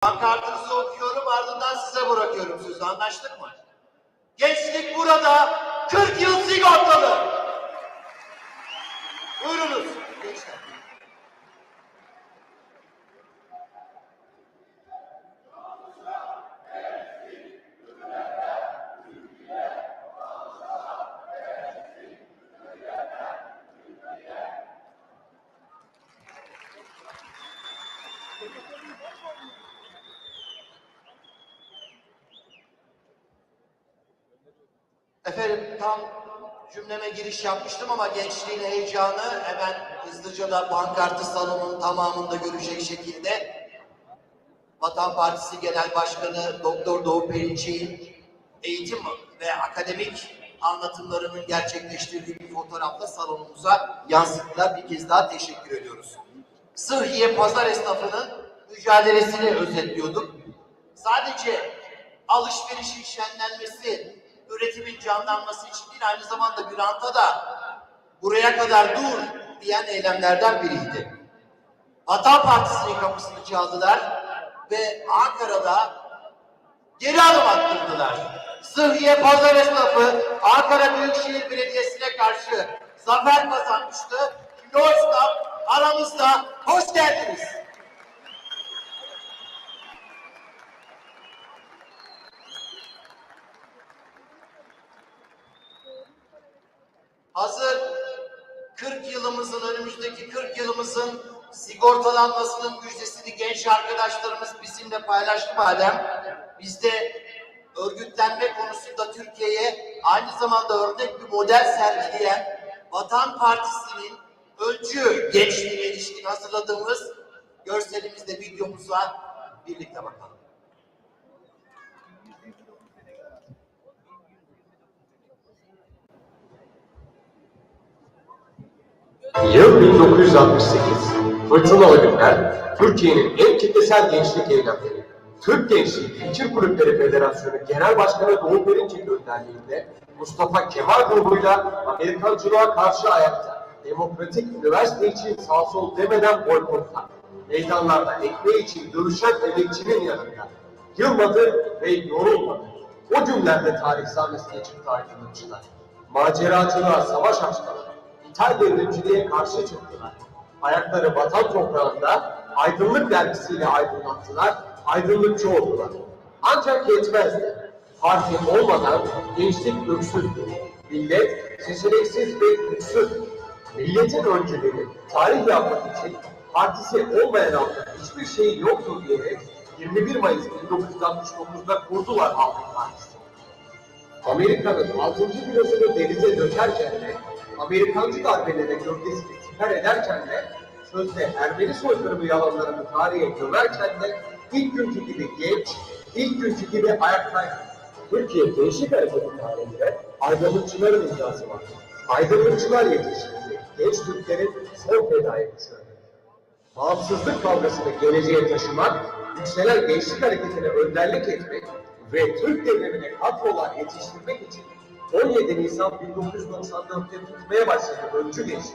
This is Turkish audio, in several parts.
Pankartınızı okuyorum ardından size bırakıyorum sözü anlaştık mı? Gençlik burada 40 yıl sigortalı. Buyurunuz gençler. Giriş yapmıştım ama gençliğin heyecanı hemen hızlıca da pankartı salonun tamamında görecek şekilde Vatan Partisi Genel Başkanı Doktor Doğu Perinçek'in eğitim ve akademik anlatımlarının gerçekleştirdiği bir fotoğrafla salonumuza yansıttılar. Bir kez daha teşekkür ediyoruz. Sıhhiye pazar esnafının mücadelesini özetliyorduk. Sadece alışverişin şenlenmesi, üretimin canlanması için değil aynı zamanda Bülent'a da buraya kadar dur diyen eylemlerden biriydi. Vatan Partisi'nin kapısını çaldılar ve Ankara'da geri adım attırdılar. Sıhhiye pazar esnafı Ankara Büyükşehir Belediyesi'ne karşı zafer kazanmıştı. Esnaf aramızda hoş geldiniz. Hazır 40 yılımızın, önümüzdeki 40 yılımızın sigortalanmasının müjdesini genç arkadaşlarımız bizimle paylaştı madem. Biz de örgütlenme konusunda Türkiye'ye aynı zamanda örnek bir model sergileyen Vatan Partisi'nin öncü gençliğine ilişkin hazırladığımız görselimizde videomuza birlikte bakalım. Yıl 1968. Fırtınalı günler, Türkiye'nin en kitlesel gençlik eylemleri. Türk Gençliği Fikir Kulüpleri Federasyonu Genel Başkanı Doğu Perinçek önderliğinde Mustafa Kemal grubuyla Amerikancılığa karşı ayakta, demokratik üniversite için sağ sol demeden boykotta, meydanlarda ekmeği için dövüşen emekçinin yanında, yılmadı ve yorulmadı. O günlerde tarih sahnesine çıktı aydınlıkçılar. Maceracılığa savaş açtılar. İthal devrimciliğe karşı çıktılar. Ayakları vatan toprağında aydınlık dergisiyle aydınlattılar, aydınlıkçı oldular. Ancak yetmezdi. Parti olmadan gençlik öksüzdü. Millet seçeneksiz ve güçsüz. Milletin öncülüğü tarih yapmak için partisi olmayan halkın hiçbir şeyi yoktur diyerek 21 Mayıs 1969'da kurdular Halk Partisi. Amerika'nın 6. filosunu denize dökerken de, Amerikancı darbelere gövdesini siper ederken de, sözde Ermeni soykırımı yalanlarını tarihe gömerken de, ilk günkü gibi genç, ilk günkü gibi ayaktaydı. Türkiye Gençlik Hareketi tarihinde aydınlıkçıların imzası var. Aydınlıkçılar yetiştirdi. Genç Türklerin son düşürdü. Bağımsızlık kavgasını geleceğe taşımak, yükselen gençlik hareketine önderlik etmek ve Türk devrimine kadrolar yetiştirmek için 17 Nisan 1994'te tutmaya başladı öncü gençlik.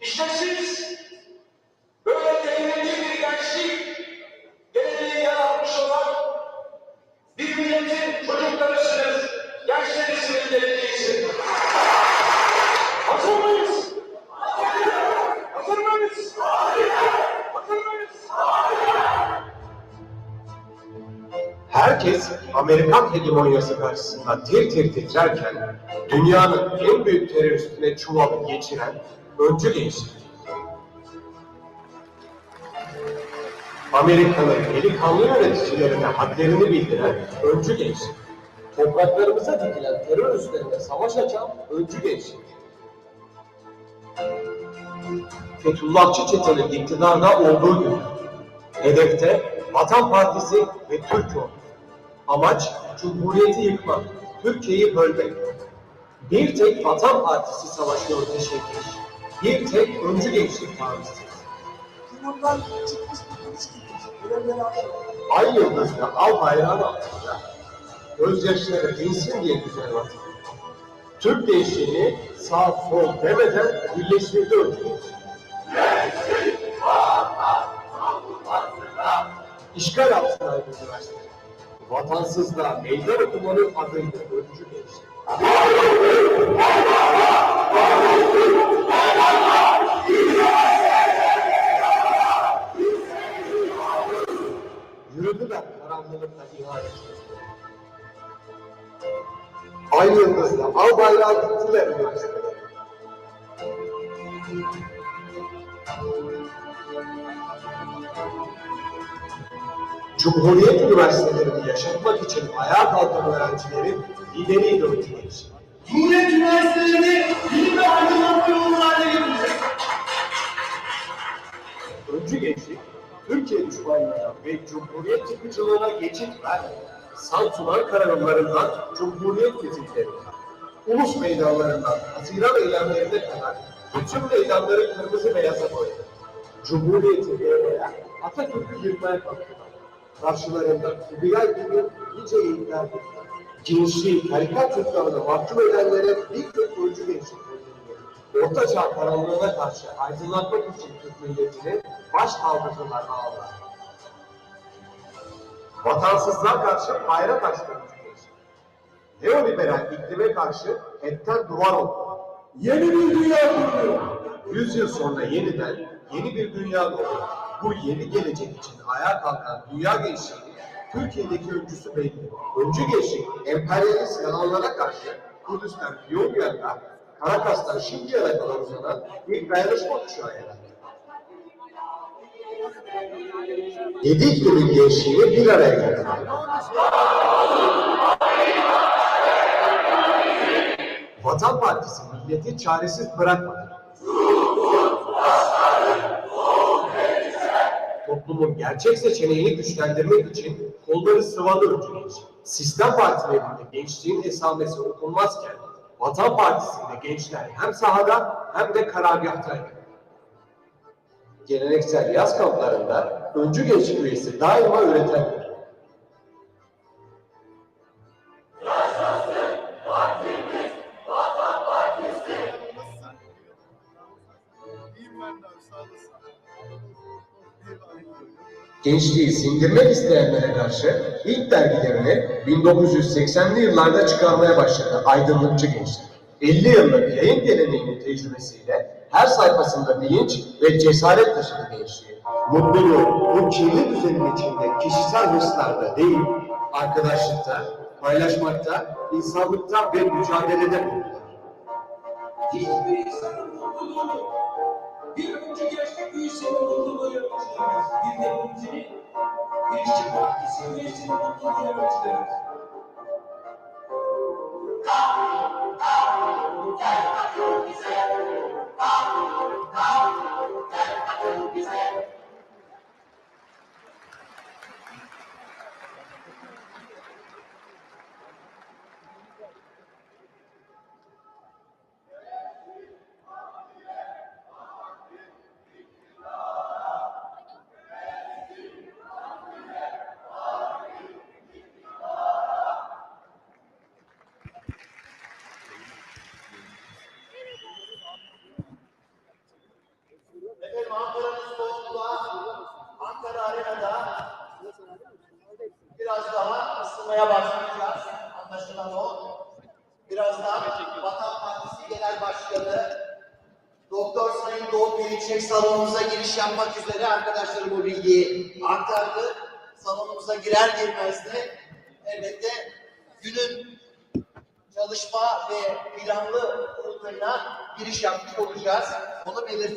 İşte siz böyle devrimci bir gençlik geleneği yaratmış olan bir milletin çocuklarısınız, gençlerisiniz geleceğisin. Hazır mıyız? Hazır mıyız? Hazır mıyız? Herkes Amerikan hegemonyası karşısında tir tir titrerken dünyanın en büyük teröristine çuvalı geçiren öncü gençlik. Amerika'nın eli kanlı yöneticilerine hadlerini bildiren öncü gençlik. Topraklarımıza dikilen terör üslerine savaş açan öncü gençlik. Fethullahçı çetenin iktidarda olduğu gün hedefte Vatan Partisi ve Türk ordusu. Amaç Cumhuriyeti yıkmak, Türkiye'yi bölmek. Bir tek Vatan Partisi savaşıyor teşekkür. Bir tek öncü gençlik partisi. Bundan çıkmış gitmiş. Alıyor. Ay yıldızlı al bayrağın altında. Gözyaşları dinsin diye güzel vatan. Türk gençliğini sağ sol demeden birleştirdi gençlik. işgal altındaydı üniversite. Vatansızlığa meydan okumanın adıydı öncü gençlik. Yürüdüler karanlıkta ihanet ettiler. Ay yıldızla al bayrağı gittiler üniversiteye. Cumhuriyet üniversitelerini yaşatmak için ayağa kalkan öğrencilerin lideriydi gençlik. Cumhuriyet Üniversitelerini bilim ve aydınlanma yolu haline getirecek. Öncü gençlik, Türkiye düşmanlığına ve Cumhuriyet çıkıcılığına geçit vermedi. Samsun kararlarından Cumhuriyet mitinglerine, ulus meydanlarından Haziran eylemlerine kadar bütün meydanları kırmızı beyaza boyadı. Cumhuriyeti beğenmeyen Atatürk'ü yırtmaya kalktılar. Karşılarında Kubilay gibi nice durdu. Gençliği tarikat çocuklarına mahkum edenlere bir tek öncü gençlik. Orta Çağ karanlığına karşı aydınlatmak için Türk milletini baş kaldırdılar ağlar. Vatansızlığa karşı bayrak açtı öncü gençlik. Neoliberal iklime karşı hepten duvar oldu. Yeni bir dünya kuruluyor. Yüz yıl sonra yeniden yeni bir dünya doğdu. Bu yeni gelecek için ayağa kalkan dünya gençliğinin Türkiye'deki öncüsü belli. Öncü gençlik emperyalist yalanlara karşı Kudüs'ten Pyongyang'a, Karakas'tan Şincan'a kadar uzanan bir dayanışma kuşağı yarattı. Yedi iklimin gençliğini bir araya getirdi. Vatan Partisi milleti çaresiz bırakmadı. Toplumun gerçek seçeneğini güçlendirmek için kolları sıvalı genç. Sistem partilerinde gençliğin esamesi okunmazken Vatan Partisi'nde gençler hem sahada hem de karargahtaydı. Geleneksel yaz kamplarında öncü gençlik üyesi daima öğretendir. Gençliği sindirmek isteyenlere karşı ilk dergilerini 1980'li yıllarda çıkarmaya başladı aydınlıkçı gençlik. 50 yıllık yayın geleneğinin tecrübesiyle her sayfasında bilinç ve cesaret taşıdı gençliği. Mutluluğu bu kirli düzenin içinde kişisel hırslarda değil, arkadaşlıkta, paylaşmakta, insanlıkta ve mücadelede buldular. Hiçbir insanın mutluluğunu bir öncü gençlik üyesinin mutluluğu ölçülemez. Bir devrimcinin, işçi partisi üyesinin mutluluğu ölçülemez. Efendim Ankara'nın soğukluğa, Ankara Arena'da biraz daha ısınmaya başlayacağız. Anlaşılan o. Birazdan Vatan Partisi Genel Başkanı Doktor Sayın Doğu Perinçek salonumuza giriş yapmak üzere arkadaşlar bu bilgiyi aktardı. Salonumuza girer girmez de elbette günün çalışma ve planlı kurultayına giriş yapmış olacağız.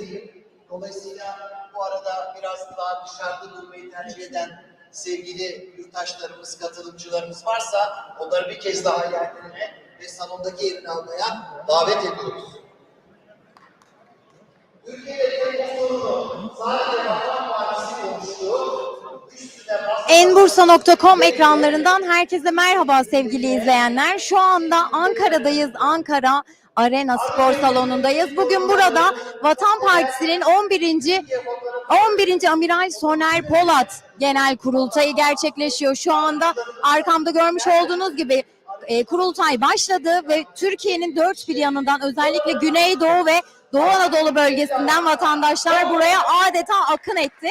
Onu belirteyim. Dolayısıyla bu arada biraz daha dışarıda durmayı tercih eden sevgili yurttaşlarımız, katılımcılarımız varsa onları bir kez daha yerlerine ve salondaki yerini almaya davet ediyoruz. Enbursa.com ekranlarından herkese merhaba sevgili izleyenler. Şu anda Ankara'dayız. Ankara Arena Spor Salonu'ndayız. Bugün burada Vatan Partisi'nin 11. 11. Amiral Soner Polat Genel Kurultayı gerçekleşiyor. Şu anda arkamda görmüş olduğunuz gibi e, kurultay başladı ve Türkiye'nin dört bir yanından özellikle Güneydoğu ve Doğu Anadolu bölgesinden vatandaşlar buraya adeta akın etti.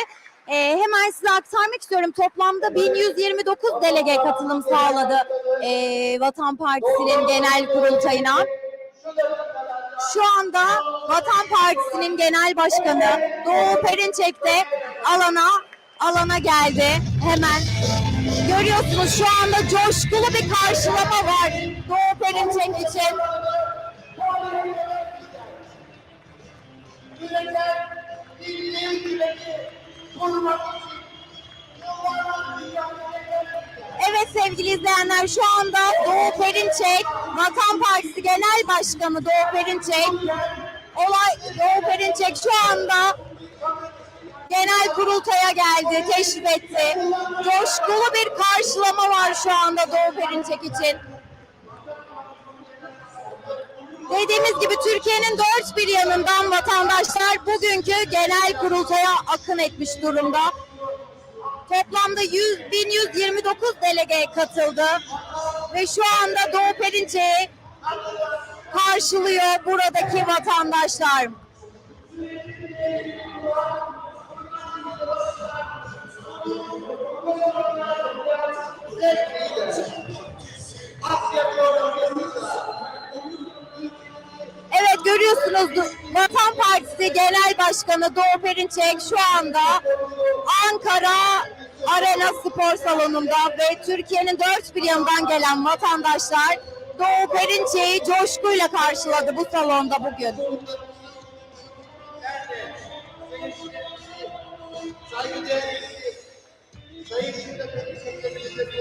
Ee, hemen size aktarmak istiyorum. Toplamda 1129 delege katılım sağladı ee, Vatan Partisi'nin genel kurultayına. Şu anda Vatan Partisi'nin genel başkanı Doğu Perinçek de alana alana geldi. Hemen görüyorsunuz şu anda coşkulu bir karşılama var Doğu Perinçek için. Milli güveni korumak için yıllardır dünyada Evet sevgili izleyenler şu anda Doğu Perinçek, Vatan Partisi Genel Başkanı Doğu Perinçek, olay Doğu Perinçek şu anda genel kurultaya geldi, teşrif etti. Coşkulu bir karşılama var şu anda Doğu Perinçek için. Dediğimiz gibi Türkiye'nin dört bir yanından vatandaşlar bugünkü genel kurultaya akın etmiş durumda. Toplamda 100, 1129 delege katıldı ve şu anda Doğu Perinçek'i karşılıyor buradaki vatandaşlar. Evet görüyorsunuz Vatan Partisi Genel Başkanı Doğu Perinçek şu anda Ankara Arena Spor Salonu'nda ve Türkiye'nin dört bir yanından gelen vatandaşlar Doğu Perinçek'i coşkuyla karşıladı bu salonda bugün. Sayın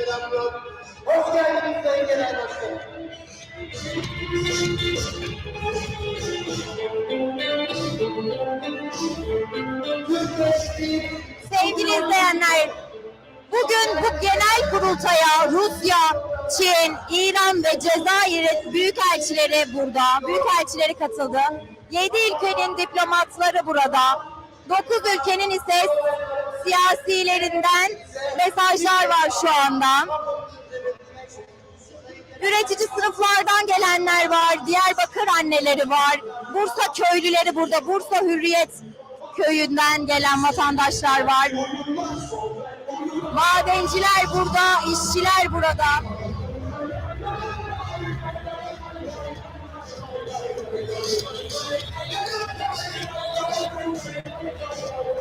selamlıyor. Hoş geldiniz Sayın Genel Başkanım. Sevgili izleyenler, bugün bu genel kurultaya Rusya, Çin, İran ve Cezayir büyükelçileri burada, büyükelçileri katıldı. Yedi ülkenin diplomatları burada. Dokuz ülkenin ise siyasilerinden mesajlar var şu anda. Üretici sınıflardan gelenler var, Diyarbakır anneleri var, Bursa köylüleri burada, Bursa Hürriyet köyünden gelen vatandaşlar var. Madenciler burada, işçiler burada.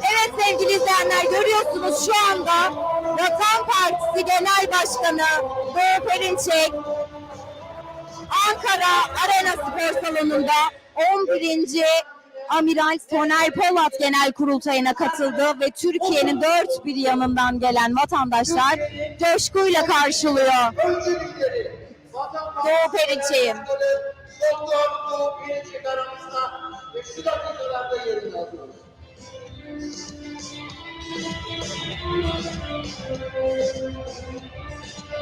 Evet sevgili izleyenler görüyorsunuz şu anda Vatan Partisi Genel Başkanı Doğu Perinçek Ankara Arena Spor Salonu'nda 11. Amiral Soner Polat Genel Kurultayına katıldı ve Türkiye'nin dört bir yanından gelen vatandaşlar coşkuyla karşılıyor. Doğu Perinçek'im. Doktor Doğu Perinçek aramızda ve şu dakikalarda yerini. Siz duvarlarını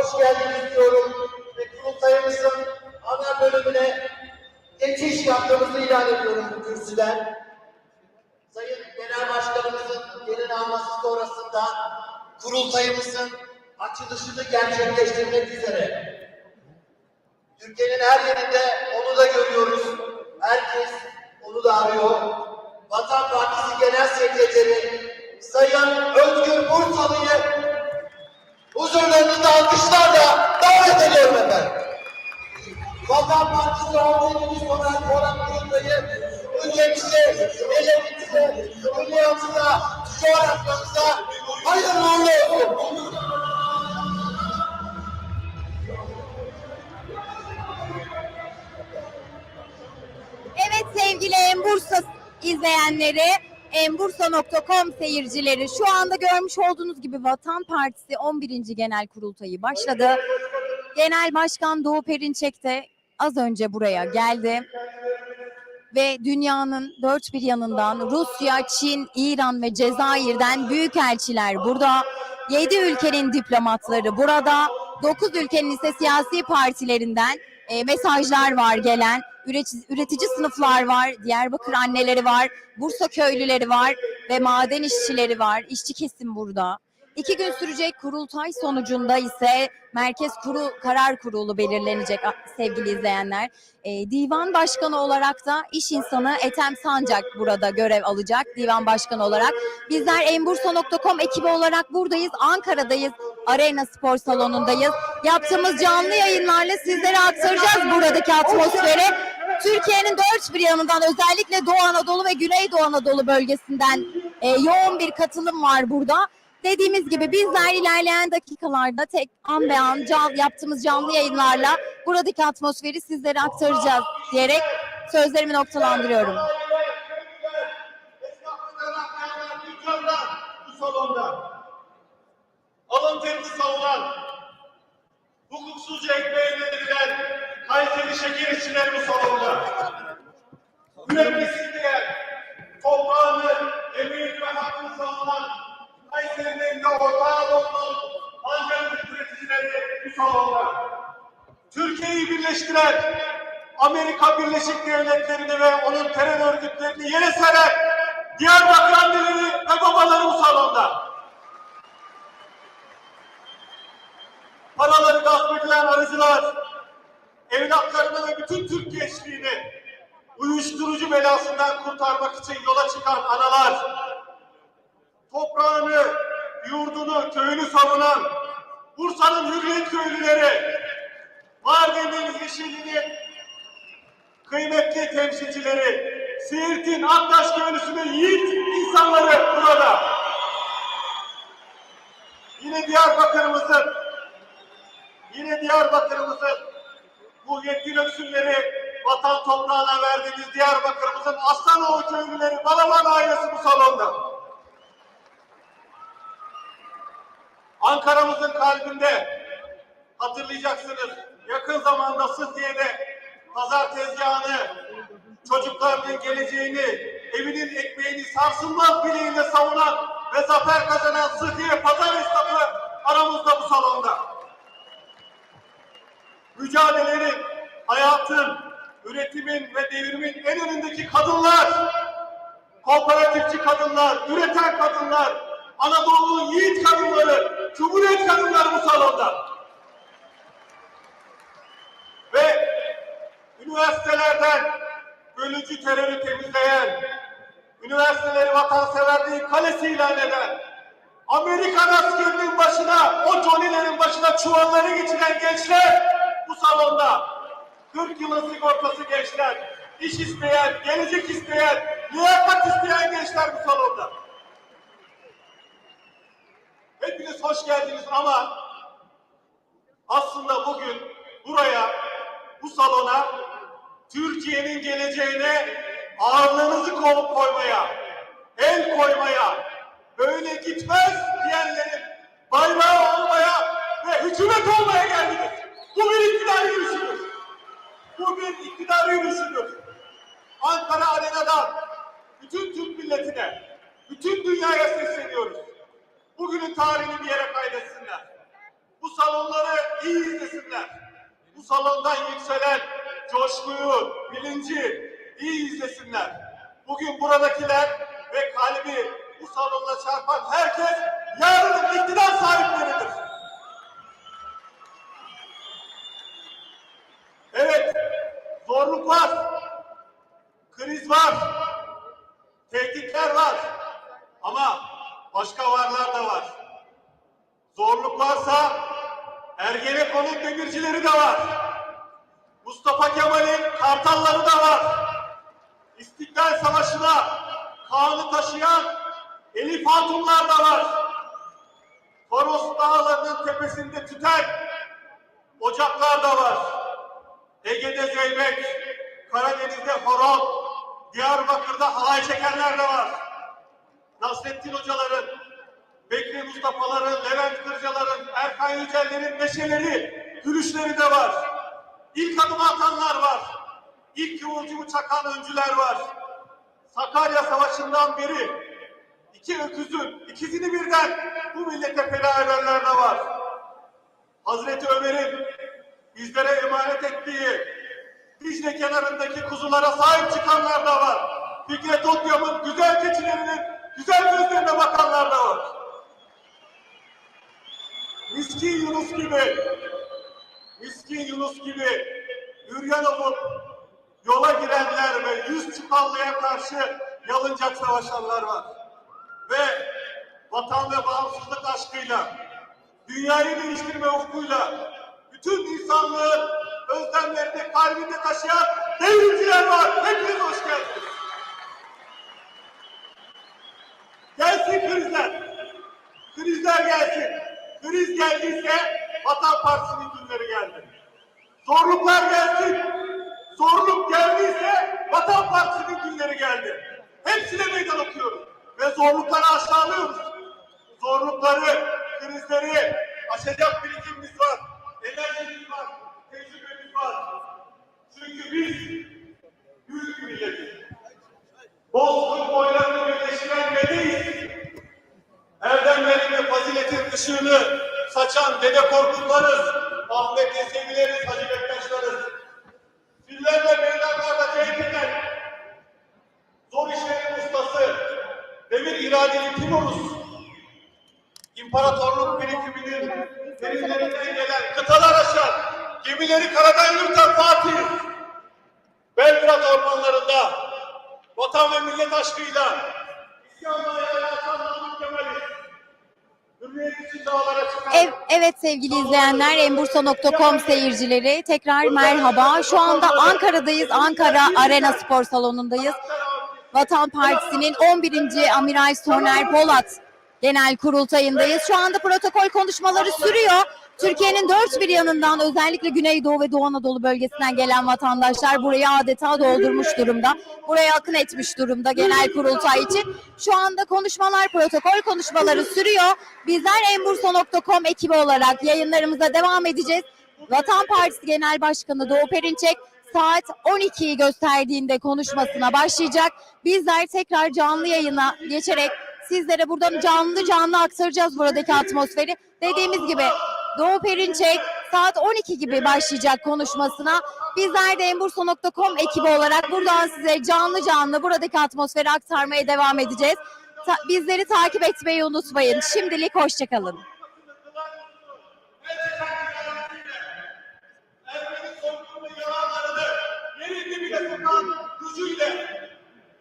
hoş geldiniz diyorum ve kurultayımızın ana bölümüne geçiş yaptığımızı ilan ediyorum bu kürsüden. Sayın Genel Başkanımızın yerini alması sonrasında kurultayımızın açılışını gerçekleştirmek üzere Türkiye'nin her yerinde onu da görüyoruz. Herkes onu da arıyor. Vatan Partisi Genel Sekreteri Sayın Özgür Bursalı'yı huzurlarınızda alkışlarla davet ediyorum efendim. Vatan Partisi 17. sonra Koran Kurultayı ülkemize, devletimize, dünyamıza, coğrafyamıza hayırlı uğurlu olsun. Evet sevgili Embursa izleyenleri, embursa.com seyircileri şu anda görmüş olduğunuz gibi Vatan Partisi 11. Genel Kurultayı başladı. Genel Başkan Doğu Perinçek de az önce buraya geldi. Ve dünyanın dört bir yanından Rusya, Çin, İran ve Cezayir'den büyükelçiler burada. 7 ülkenin diplomatları burada. 9 ülkenin ise siyasi partilerinden e, mesajlar var gelen. Üretici, üretici sınıflar var, Diyarbakır anneleri var, Bursa köylüleri var ve maden işçileri var. İşçi kesim burada. İki gün sürecek kurultay sonucunda ise Merkez Kuru Karar Kurulu belirlenecek sevgili izleyenler. E, divan başkanı olarak da iş insanı Ethem Sancak burada görev alacak divan başkanı olarak. Bizler Embursa.com ekibi olarak buradayız. Ankara'dayız. Arena Spor Salonu'ndayız. Yaptığımız canlı yayınlarla sizlere aktaracağız buradaki atmosferi. Türkiye'nin dört bir yanından özellikle Doğu Anadolu ve Güneydoğu Anadolu bölgesinden e, yoğun bir katılım var burada. Dediğimiz gibi bizler ilerleyen dakikalarda tek an be an can, yaptığımız canlı yayınlarla buradaki atmosferi sizlere aktaracağız diyerek sözlerimi noktalandırıyorum. salonda. Alın terini savunan, hukuksuzca ekmeğe verilen Kayseri şeker işçileri bu salonda. Üretmesi isteyen, toprağını, emeğini ve hakkını savunan Kayseri'nin elinde ortağı olan Ankara'nın üreticileri bu salonda. Türkiye'yi birleştiren, Amerika Birleşik Devletleri'ni ve onun terör örgütlerini yere seren Diyarbakır anneleri ve babaları bu salonda. Paraları edilen arıcılar, evlatlarını ve bütün Türk gençliğini uyuşturucu belasından kurtarmak için yola çıkan analar, toprağını, yurdunu, köyünü savunan Bursa'nın hürriyet köylüleri, Mardin'in yeşilinin kıymetli temsilcileri, Siirt'in Aktaş köylüsünün yiğit insanları burada. Yine Diyarbakır'ımızın, yine Diyarbakır'ımızın bu yetkin öksürleri vatan toprağına verdiğimiz Diyarbakır'ımızın Aslanoğlu köylüleri, Balaban ailesi bu salonda. Ankara'mızın kalbinde hatırlayacaksınız. Yakın zamanda Sıhhiye'de pazar tezgahını, çocuklarının geleceğini, evinin ekmeğini sarsılmaz bileğiyle savunan ve zafer kazanan Sıhhiye pazar esnafı aramızda bu salonda. Mücadelenin, hayatın, üretimin ve devrimin en önündeki kadınlar, kooperatifçi kadınlar, üreten kadınlar, Anadolu'nun yiğit kadınları, Cumhuriyet kadınları bu salonda. Ve üniversitelerden bölücü terörü temizleyen, üniversiteleri vatanseverliği kalesi ilan eden, Amerikan askerinin başına, o Johnny'lerin başına çuvalları geçiren gençler salonda. 40 yılın sigortası gençler, iş isteyen, gelecek isteyen, liyakat isteyen gençler bu salonda. Hepiniz hoş geldiniz ama aslında bugün buraya, bu salona Türkiye'nin geleceğine ağırlığınızı ko- koymaya, el koymaya, böyle gitmez diyenlerin bayrağı olmaya ve hükümet olmaya geldiniz. Bu bir iktidar yürüyüşüdür. Bu bir iktidar yürüyüşüdür. Ankara Arena'dan bütün Türk milletine, bütün dünyaya sesleniyoruz. Bugünün tarihini bir yere kaydetsinler. Bu salonları iyi izlesinler. Bu salondan yükselen coşkuyu, bilinci iyi izlesinler. Bugün buradakiler ve kalbi bu salonla çarpan herkes yarının iktidar sahipleridir. Evet, zorluk var, kriz var, tehditler var. Ama varsa Ergenekon'un demircileri de var. Mustafa Kemal'in kartalları da var. İstiklal Savaşı'na kanı taşıyan Elif Hatunlar da var. Toros Dağları'nın tepesinde tüten ocaklar da var. Ege'de zeybek, Karadeniz'de horon, Diyarbakır'da halay çekenler de var. Nasrettin hocaların, Bekri Mustafa'ların, Levent Kırcaların, Erkan Yücel'lerin neşeleri, gülüşleri de var. İlk adım atanlar var. İlk kıvılcımı çakan öncüler var. Sakarya Savaşı'ndan beri iki öküzün ikisini birden bu millete feda edenler de var. Hazreti Ömer'in bizlere emanet ettiği Dicle kenarındaki kuzulara sahip çıkanlar da var. Fikret Otyam'ın güzel keçilerinin güzel gözlerine bakanlar da var. Miskin Yunus gibi, miskin Yunus gibi üryan olup yola girenler ve yüz çıkanlığa karşı yalıncak savaşanlar var. Ve vatan ve bağımsızlık aşkıyla, dünyayı değiştirme ufkuyla, bütün insanlığın özlemlerini kalbinde taşıyan devrimciler var. Hepiniz hoş geldiniz. Gelsin krizler. Krizler gelsin. Kriz geldiyse Vatan Partisi'nin günleri geldi. Zorluklar gelsin. Zorluk geldiyse Vatan Partisi'nin günleri geldi. Hepsine meydan okuyoruz. Ve zorlukları aşağılıyoruz. Zorlukları, krizleri aşacak birikimimiz var. Enerjimiz var. Var. Çünkü biz büyük bir milletiz. Bozkurt boylarını birleştiren medeyiz. Erdemlerin ve faziletin ışığını saçan Dede Korkutlarız. Ahmet Yesevi'leriz, Hacı Bektaşlarız. Fillerle meydanlarda CHP'den zor işlerin ustası, demir iradeli Timur'uz. İmparatorluk birikiminin derinlerinden gelen kıtalar aşan, gemileri karadan yürüten Fatih. Belgrad ormanlarında vatan ve millet aşkıyla isyanla ayağa Namık Kemal'i. Ev, evet sevgili izleyenler, Embursa.com seyircileri tekrar merhaba. Şu anda Ankara'dayız. Ankara Arena Spor Salonu'ndayız. Vatan Partisi'nin 11. Amiral Soner Polat Genel Kurultayı'ndayız. Şu anda protokol konuşmaları sürüyor. Türkiye'nin dört bir yanından özellikle Güneydoğu ve Doğu Anadolu bölgesinden gelen vatandaşlar burayı adeta doldurmuş durumda. Buraya akın etmiş durumda genel kurultay için. Şu anda konuşmalar, protokol konuşmaları sürüyor. Bizler Embursa.com ekibi olarak yayınlarımıza devam edeceğiz. Vatan Partisi Genel Başkanı Doğu Perinçek saat 12'yi gösterdiğinde konuşmasına başlayacak. Bizler tekrar canlı yayına geçerek sizlere buradan canlı canlı aktaracağız buradaki atmosferi. Dediğimiz gibi Doğu Perinçek saat 12 gibi başlayacak konuşmasına. Bizler de Embursa.com ekibi olarak buradan size canlı canlı buradaki atmosferi aktarmaya devam edeceğiz. Ta- bizleri takip etmeyi unutmayın. Şimdilik hoşçakalın.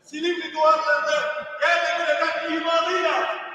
Silivri duvarlarını yerle bir eden imanıyla